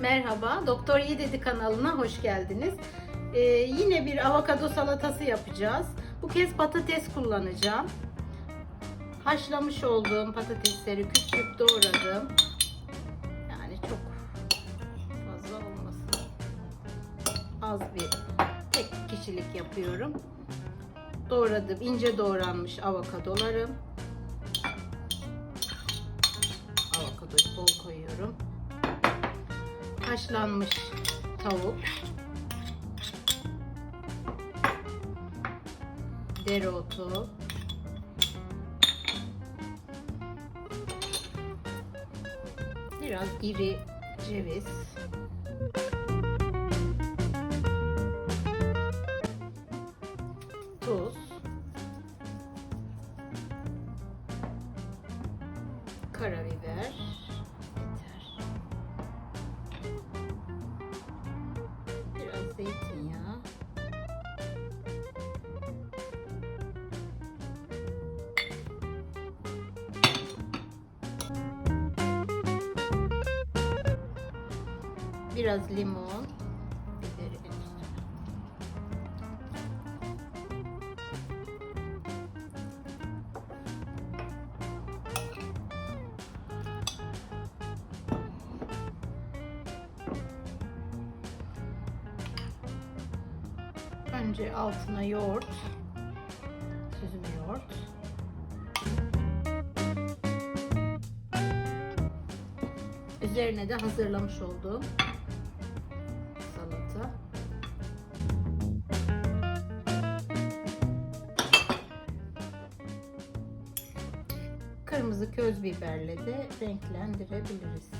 Merhaba, Doktor Yi Dedi kanalına hoş geldiniz. Ee, yine bir avokado salatası yapacağız. Bu kez patates kullanacağım. Haşlamış olduğum patatesleri küp küp doğradım. Yani çok fazla olmasın. Az bir tek kişilik yapıyorum. Doğradım, ince doğranmış avokadolarım. Avokadoyu bol koyuyorum haşlanmış tavuk, dereotu, biraz iri ceviz, tuz, karabiber, Biraz limon. Önce altına yoğurt. Süzme yoğurt. Üzerine de hazırlamış olduğum Kırmızı köz biberle de renklendirebiliriz.